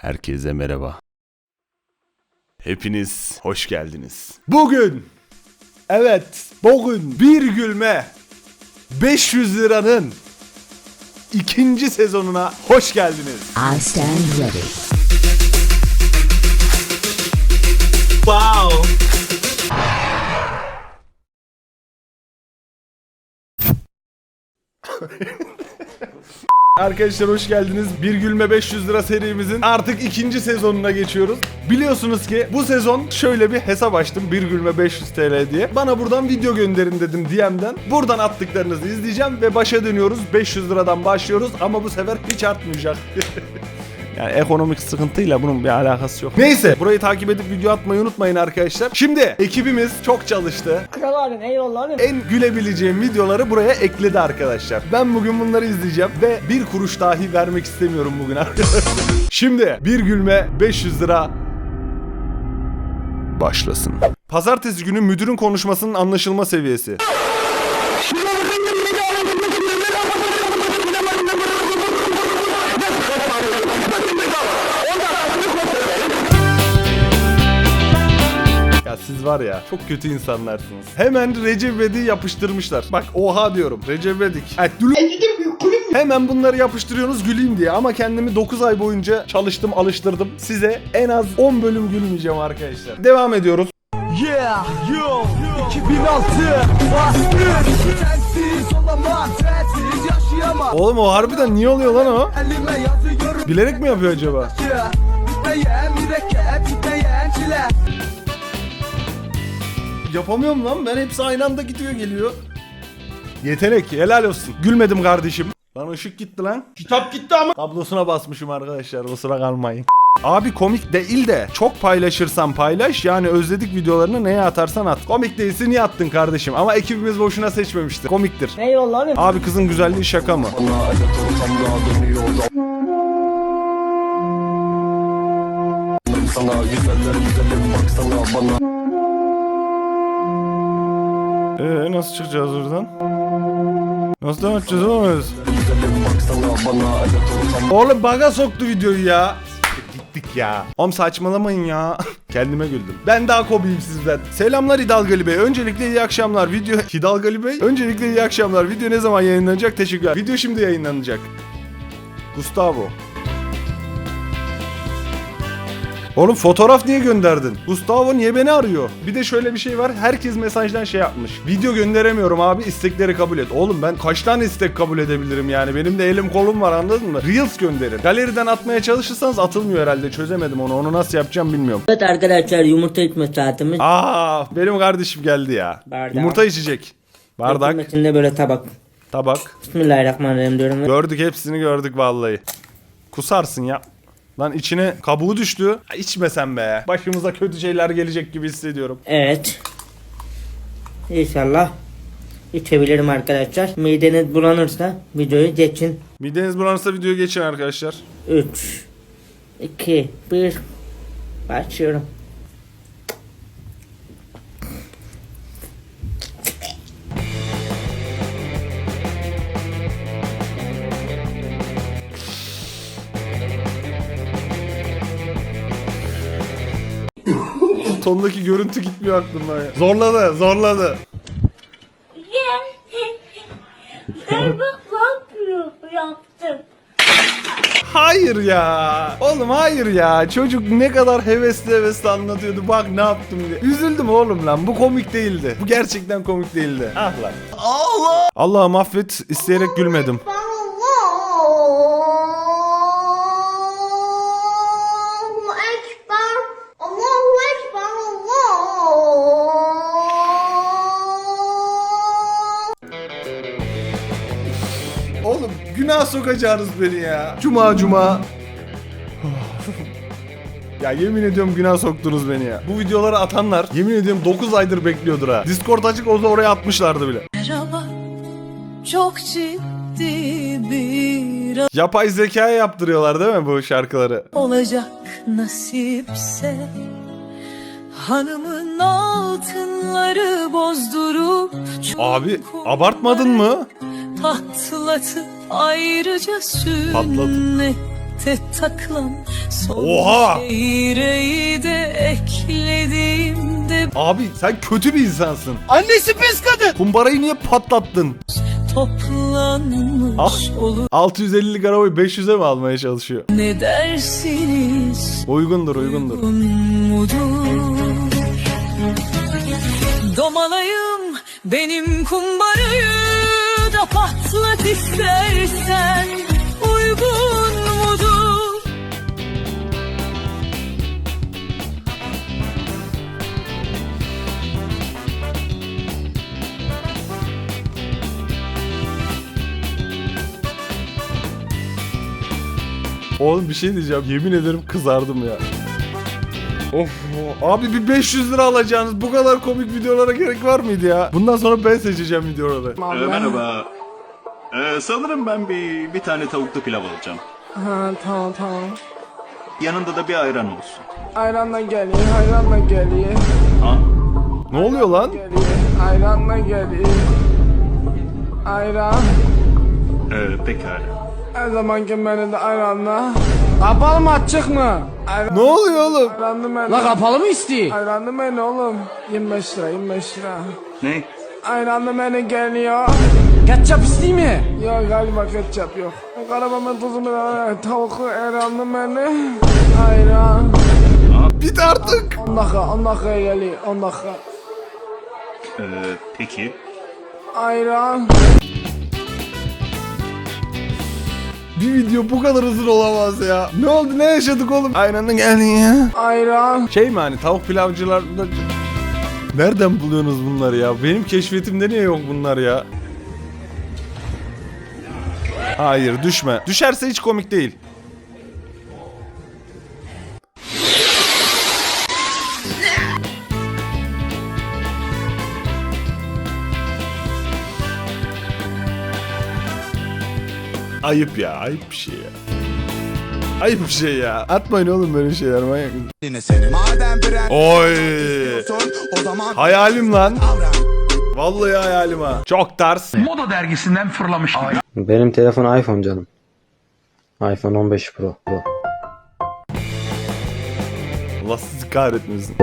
Herkese merhaba. Hepiniz hoş geldiniz. Bugün, evet bugün bir gülme 500 liranın ikinci sezonuna hoş geldiniz. I stand ready. Wow. Arkadaşlar hoş geldiniz. Bir Gülme 500 lira serimizin artık ikinci sezonuna geçiyoruz. Biliyorsunuz ki bu sezon şöyle bir hesap açtım. Bir Gülme 500 TL diye. Bana buradan video gönderin dedim DM'den. Buradan attıklarınızı izleyeceğim ve başa dönüyoruz. 500 liradan başlıyoruz ama bu sefer hiç artmayacak. Yani ekonomik sıkıntıyla bunun bir alakası yok. Neyse burayı takip edip video atmayı unutmayın arkadaşlar. Şimdi ekibimiz çok çalıştı. Kral abim eyvallah abim. En gülebileceğim videoları buraya ekledi arkadaşlar. Ben bugün bunları izleyeceğim ve bir kuruş dahi vermek istemiyorum bugün arkadaşlar. Şimdi bir gülme 500 lira başlasın. Pazartesi günü müdürün konuşmasının anlaşılma seviyesi. Var ya çok kötü insanlarsınız. Hemen Recep İvedik'i yapıştırmışlar. Bak oha diyorum Recep gülü- Hemen bunları yapıştırıyorsunuz güleyim diye ama kendimi 9 ay boyunca çalıştım alıştırdım. Size en az 10 bölüm gülmeyeceğim arkadaşlar. Devam ediyoruz. Yeah, yo, 2006 Bastır Sensiz olamam Sensiz yaşayamam Oğlum o harbiden niye oluyor lan o? Elime yazıyorum Bilerek mi yapıyor acaba? Mürekkep çile Yapamıyorum lan ben hepsi aynı anda gidiyor geliyor. Yetenek helal olsun. Gülmedim kardeşim. Lan ışık gitti lan. Kitap gitti ama. Kablosuna basmışım arkadaşlar kusura kalmayın. Abi komik değil de çok paylaşırsan paylaş yani özledik videolarını neye atarsan at. Komik değilse niye attın kardeşim ama ekibimiz boşuna seçmemiştir. Komiktir. Eyvallah abim. Abi kızın güzelliği şaka mı? Sana güzeller güzelim baksana bana Ee nasıl çıkacağız oradan? Nasıl devam edeceğiz oğlum? Ortam Oğlum baga soktu videoyu ya. Gittik ya. Oğlum saçmalamayın ya. Kendime güldüm. Ben daha kobiyim sizden. Selamlar Hidalgali Bey. Öncelikle iyi akşamlar. Video Hidalgali Bey. Öncelikle iyi akşamlar. Video ne zaman yayınlanacak? Teşekkürler. Video şimdi yayınlanacak. Gustavo. Oğlum fotoğraf niye gönderdin? Gustavo niye beni arıyor? Bir de şöyle bir şey var. Herkes mesajdan şey yapmış. Video gönderemiyorum abi istekleri kabul et. Oğlum ben kaç tane istek kabul edebilirim yani? Benim de elim kolum var anladın mı? Reels gönderin. Galeriden atmaya çalışırsanız atılmıyor herhalde. Çözemedim onu. Onu nasıl yapacağım bilmiyorum. Evet arkadaşlar yumurta içme saatimiz. Aa benim kardeşim geldi ya. Bardak. Yumurta içecek. Bardak, İçinde böyle tabak. tabak. Bismillahirrahmanirrahim diyorum. Gördük hepsini gördük vallahi. Kusarsın ya. Lan içine kabuğu düştü. İçmesen be. Başımıza kötü şeyler gelecek gibi hissediyorum. Evet. İnşallah içebilirim arkadaşlar. Mideniz bulanırsa videoyu geçin. Mideniz bulanırsa videoya geçin arkadaşlar. 3 2 1 Başlıyorum. Sondaki görüntü gitmiyor aklımdan ya. Zorladı, zorladı. Ben bak ne yaptım. Hayır ya. Oğlum hayır ya. Çocuk ne kadar hevesli hevesli anlatıyordu. Bak ne yaptım diye. Üzüldüm oğlum lan. Bu komik değildi. Bu gerçekten komik değildi. Ah lan. Allah. Allah'ım affet. isteyerek gülmedim. Günah sokacağınız beni ya. Cuma cuma. ya yemin ediyorum günah soktunuz beni ya. Bu videoları atanlar yemin ediyorum 9 aydır bekliyordur ha. Discord açık olsa oraya atmışlardı bile. Merhaba, çok ciddi bir Yapay zekaya yaptırıyorlar değil mi bu şarkıları? olacak nasipse Hanımın altınları bozdurup Abi abartmadın mı? Patlatıp ayrıca Patlatıp. sünnet birlikte takılan son Oha! şehreyi de eklediğimde Abi sen kötü bir insansın. Annesi pis kadın Kumbarayı niye patlattın? toplanmış Ah. olur 650'lik arabayı 500'e mi almaya çalışıyor? ne dersiniz Uygundur uygundur. uygun mudur? Domalayım benim kumbarayı da patlat istersen uygun mudur? Oğlum bir şey diyeceğim. Yemin ederim kızardım ya. Of abi bir 500 lira alacağınız bu kadar komik videolara gerek var mıydı ya? Bundan sonra ben seçeceğim videoları. Ee, merhaba. Ee, sanırım ben bir bir tane tavuklu pilav alacağım. Ha tamam tamam. Yanında da bir ayran olsun. Ayranla geliyor, ayranla geliyor, Ha? Ne oluyor lan? geliyor, ayranla geliyor. Ayran. Ee, pekala. Her zamanki menüde ayranla. Kapalı mı açık mı? Ne oluyor oğlum? Ayranlı menü. La kapalı mı istiyor? Ayranlı menü oğlum. 25 lira, 25 lira. Ne? Ayranlı menü geliyor. Ketçap istiyor mi? Yok galiba ketçap yok. Karabiber tuzu mu? Tavuklu ayranlı menü. Ayran. Bit artık. 10 dakika, 10 dakikaya geliyor, 10 dakika. Ee, peki. Ayran. Bir video bu kadar uzun olamaz ya. Ne oldu ne yaşadık oğlum? Aynen geldi ya. Ayran. Şey mi hani tavuk pilavcılarında... Nereden buluyorsunuz bunları ya? Benim keşfetimde niye yok bunlar ya? Hayır düşme. Düşerse hiç komik değil. Ayıp ya, ayıp bir şey ya. Ayıp bir şey ya. Atmayın oğlum böyle şeyler manyak. Oy. Hayalim lan. Vallahi hayalim ha. Çok ters. Benim telefon iPhone canım. iPhone 15 Pro. Pro. Allah sizi kahretmesin.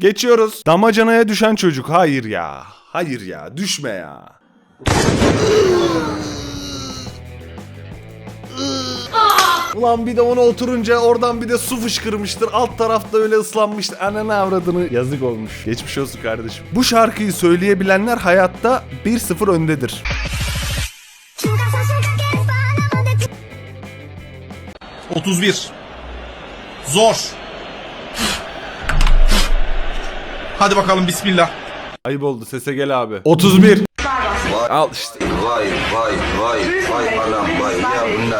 Geçiyoruz. Damacanaya düşen çocuk. Hayır ya. Hayır ya. Düşme ya. Ulan bir de ona oturunca oradan bir de su fışkırmıştır. Alt tarafta öyle ıslanmıştır. Ananı avradını. Yazık olmuş. Geçmiş olsun kardeşim. Bu şarkıyı söyleyebilenler hayatta 1-0 öndedir. Zor. Hadi bakalım bismillah. Ayıp oldu. Sese gel abi. 31. Al işte. Vay vay vay vay anam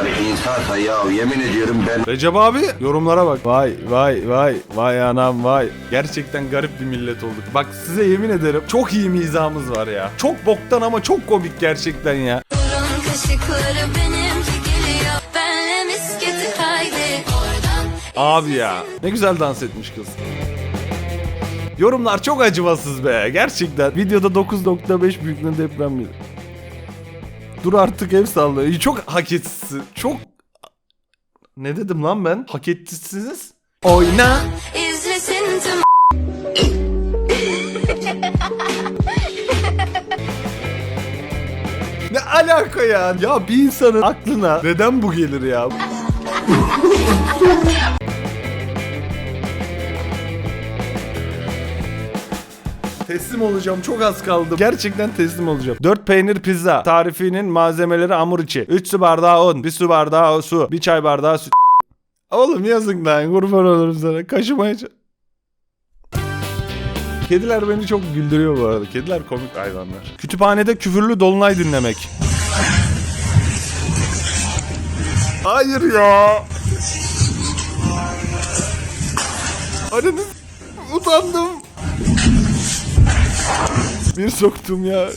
bunlar insansa ya yemin ediyorum ben Recep abi yorumlara bak. Vay vay vay vay anam vay. Gerçekten garip bir millet olduk. Bak size yemin ederim çok iyi mizahımız var ya. Çok boktan ama çok komik gerçekten ya. Kaşıkları benimki geliyor. Benle misketi haydi. Oradan Abi ya ne güzel dans etmiş kız. Yorumlar çok acımasız be gerçekten. Videoda 9.5 büyüklüğünde deprem. Dur artık ev sallıyor. Çok hak etsiz. Çok... Ne dedim lan ben? Hak ettisiniz. Oyna. izlesin tüm Ne alaka ya? Ya bir insanın aklına neden bu gelir ya? Teslim olacağım. Çok az kaldı. Gerçekten teslim olacağım. 4 peynir pizza. Tarifinin malzemeleri hamur içi. 3 su bardağı un. 1 su bardağı su. 1 çay bardağı süt. Oğlum yazık lan. Kurban olurum sana. Kaşımaya Kediler beni çok güldürüyor bu arada. Kediler komik hayvanlar. Kütüphanede küfürlü dolunay dinlemek. Hayır ya. Ananı utandım. Bir soktum ya.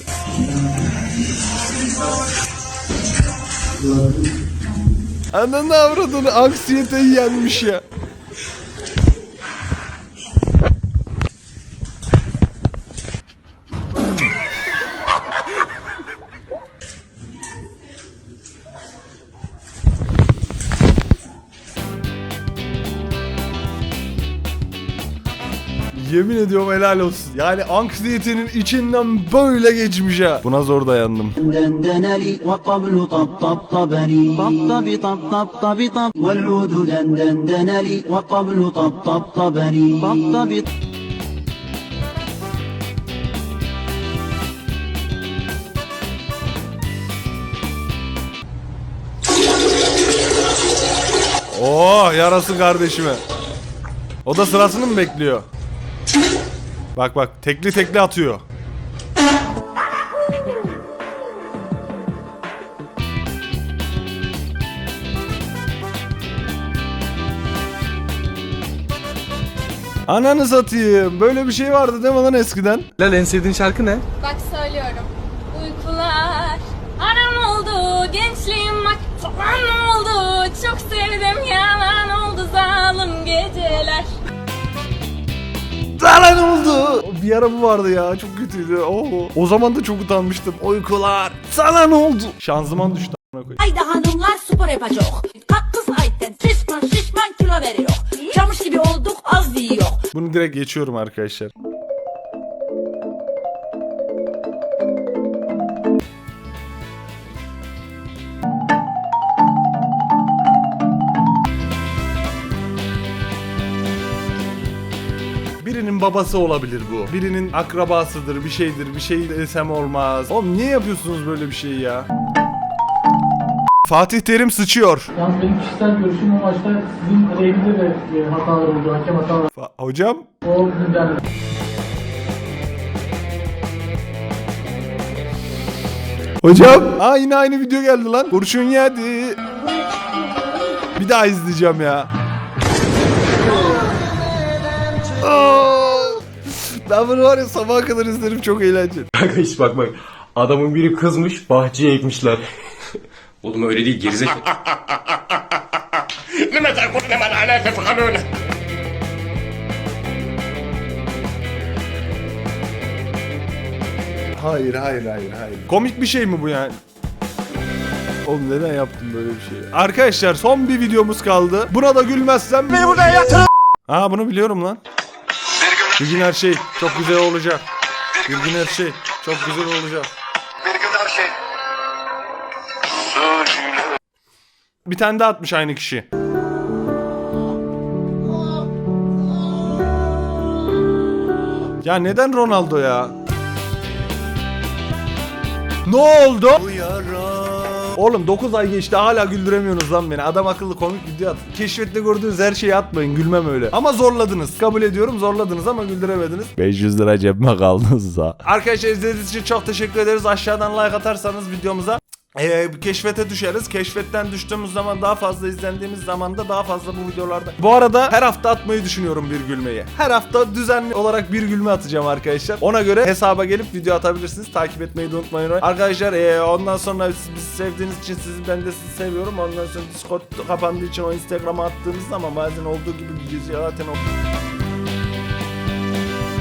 Ananı avradını anksiyeteyi yenmiş ya. Yemin ediyorum helal olsun. Yani anksiyetenin içinden böyle geçmiş ha. Buna zor dayandım. Oh yarasın kardeşime. O da sırasını mı bekliyor? Bak bak tekli tekli atıyor. Ananı satayım. Böyle bir şey vardı değil mi lan eskiden? Lan en sevdiğin şarkı ne? Bak söylüyorum. Uykular aram oldu gençliğim bak falan oldu çok sevdim yalan oldu zalim geceler. Zaten oldu. Bir ara bu vardı ya çok kötüydü. Oo. O zaman da çok utanmıştım. Uykular. Sana ne oldu? Şanzıman düştü. Haydi hanımlar spor yapacak. Kalk kız Ayten şişman şişman kilo veriyor. Camış gibi olduk az yiyor. Bunu direkt geçiyorum arkadaşlar. Babası olabilir bu. Birinin akrabasıdır, bir şeydir, bir şey desem olmaz. Oğlum niye yapıyorsunuz böyle bir şeyi ya? Fatih Terim sıçıyor. Yalnız benim kişisel görüşüm o maçta sizin aleyhinize de e, hatalar oldu. Hakem hatalar. Fa- Hocam O bizden. Hocam. Aa yine aynı video geldi lan. Kurşun yedi. Bir daha izleyeceğim ya. Aa! Ben bunu var ya sabaha kadar izlerim çok eğlenceli. Kanka hiç bak bak. Adamın biri kızmış bahçeye ekmişler. Oğlum öyle değil gerizekalı. Hayır hayır hayır hayır. Komik bir şey mi bu yani? Oğlum neden yaptım böyle bir şey? Arkadaşlar son bir videomuz kaldı. Buna da gülmezsem... Beni buraya yatır! Aa bunu biliyorum lan. Bir gün her şey çok güzel olacak. Bir gün her şey çok güzel olacak. Bir tane daha atmış aynı kişi. Ya neden Ronaldo ya? Ne oldu? Oğlum 9 ay geçti hala güldüremiyorsunuz lan beni. Adam akıllı komik video at. Keşfette gördüğünüz her şeyi atmayın gülmem öyle. Ama zorladınız. Kabul ediyorum zorladınız ama güldüremediniz. 500 lira cebime kaldınızsa. Arkadaşlar izlediğiniz için çok teşekkür ederiz. Aşağıdan like atarsanız videomuza ee, keşfete düşeriz. Keşfetten düştüğümüz zaman daha fazla izlendiğimiz zaman da daha fazla bu videolarda. Bu arada her hafta atmayı düşünüyorum bir gülmeyi. Her hafta düzenli olarak bir gülme atacağım arkadaşlar. Ona göre hesaba gelip video atabilirsiniz. Takip etmeyi de unutmayın. Arkadaşlar ee, ondan sonra siz bizi sevdiğiniz için sizi ben de sizi seviyorum. Ondan sonra Discord kapandığı için o Instagram'a attığınız zaman bazen olduğu gibi zaten o